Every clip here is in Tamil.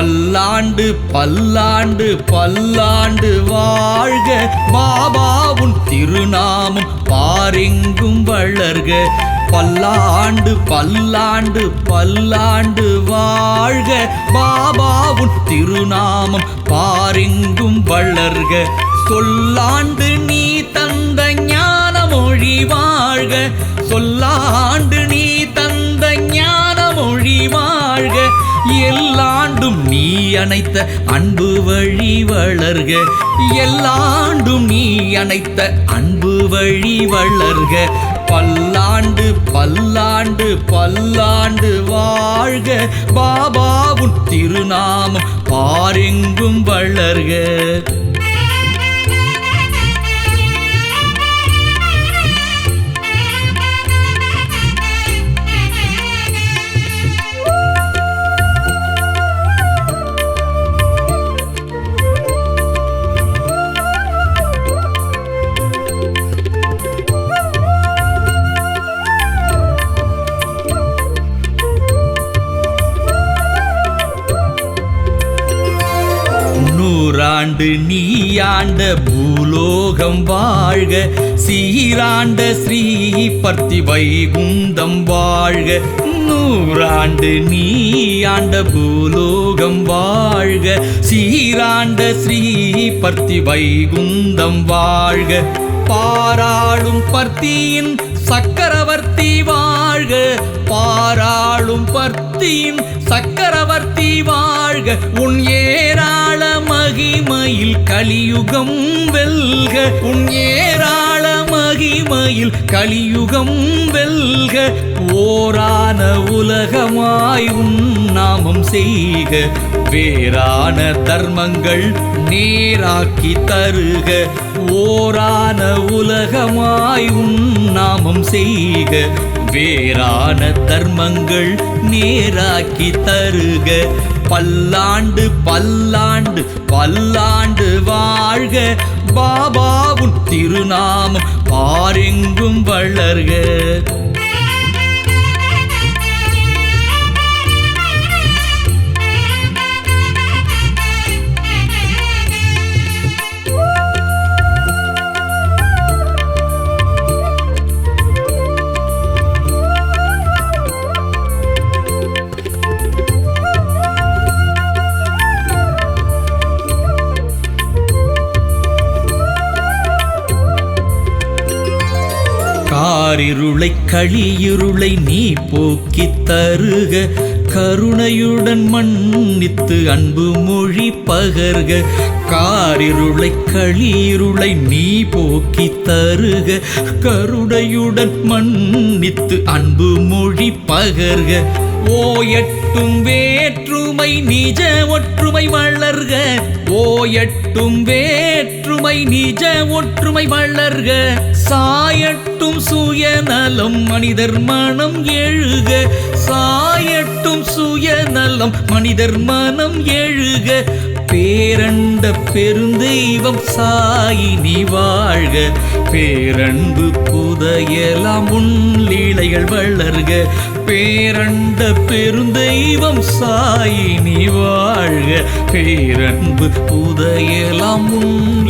பல்லாண்டு பல்லாண்டு பல்லாண்டு வாழ்க. பாபாவும் திருநாமம் பாரெங்கும் வளர்க. பல்லாண்டு பல்லாண்டு பல்லாண்டு வாழ்க. பாபாவும் திருநாமம் பாரெங்கும் வளர்க. சொல்லாண்டு நீ தந்த ஞான மொழி வாழ்க. சொல்லாண்டு நீ தந்த ஞான மொழி வாழ்க. எல்லாண்டும் அணைத்த அன்பு வழி வளர்க. எல்லாண்டும் நீ அணைத்த அன்பு வழி வளர்க. பல்லாண்டு பல்லாண்டு பல்லாண்டு வாழ்க. பாபாவுன் திருநாமம் பாரெங்கும் வளர்க. நூறாண்டு நீயாண்ட பூலோகம் வாழ்க சீராண்ட ஸ்ரீ பர்த்தி வைகுந்தம் வாழ்க. நூறாண்டு நீயாண்ட பூலோகம் வாழ்க சீராண்ட ஸ்ரீ பர்த்தி வைகுந்தம் வாழ்க. பாராளும் பர்த்தியின் சக்கரவர்த்தி வாழ்க பாராளும் பர்த்தியின் சக்கரவர்த்தி வாழ்க. உன் ஏராள மகிமையில் கலியுகம் வெல்க. உன் ஏராள மகிமையில் கலியுகம் வெல்க. ஓரான உலகமாய் உன் நாமம் செய்க. வேறான தர்மங்கள் நேராக்கி தருக. ஓரான உலகமாய் உன் நாமம் செய்க. வேறான தர்மங்கள் நேராக்கி தருக. பல்லாண்டு பல்லாண்டு பல்லாண்டு வாழ்க. பாபாவும் திருநாமம் பாரெங்கும் வளர்க. காரிருளை களியிருளை நீ போக்கித் தருக. கருணையுடன் மன்னித்து அன்பு மொழி பகர்க. காரிருளை களியிருளை நீ போக்கி தருக. கருணையுடன் மன்னித்து அன்பு மொழி பகர்க. ஓயட்டும் வேற்றுமை நிஜ ஒற்றுமை வளர்க. ஓயட்டும் வேற்றுமை நிஜ ஒற்றுமை வளர்க. சாயட்டும் சுயநலம் மனிதர் மனம் எழுக. சாயட்டும் சுயநலம் மனிதர் மனம் எழுக. பேரண்ட பெருந்தெய்வம் சாயி நீ வாழ்க. பேரன்பு புதையலாம் உன் வளர்க. பேரண்ட பெருந்தெய்வம் சாயி நீ வாழ்க. பேரன்பு புதையலாம் உன்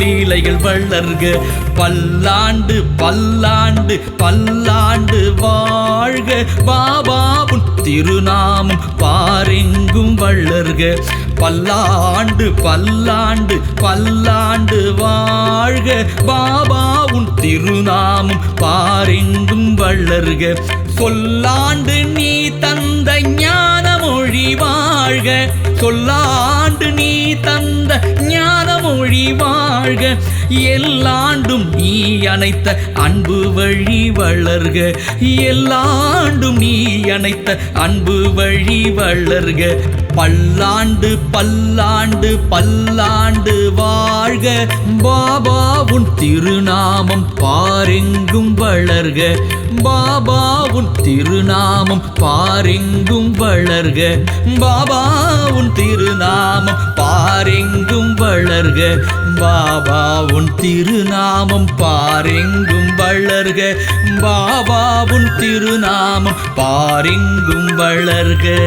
வளர்க. பல்லாண்டு பல்லாண்டு பல்லாண்டு வாழ்க. பாபாவும் திருநாமம் பாரெங்கும் வளர்க. பல்லாண்டு பல்லாண்டு பல்லாண்டு வாழ்க. பாபா உன் திருநாமம் பாரெங்கும் வளர்க. சொல்லாண்டு நீ தந்த ஞான மொழி வாழ்க. சொல்லாண்டு நீ தந்த ஞான மொழி வாழ்க. எல்லாண்டும் நீ அணைத்த அன்பு வழி வளர்க. எல்லாண்டும் நீ அணைத்த அன்பு வழி வளர்க. பல்லாண்டு பல்லாண்டு பல்லாண்டு வாழ்க. பாபா உன் திருநாமம் பாரெங்கும் வளர்க. பாபா உன் திருநாமம் பாரெங்கும் வளர்க. பாபா உன் திருநாமம் பாரெங்கும் வளர்க. பாபா உன் திருநாமம் பாரெங்கும் வளர்க. பாபா உன் திருநாமம் பாரெங்கும் வளர்க.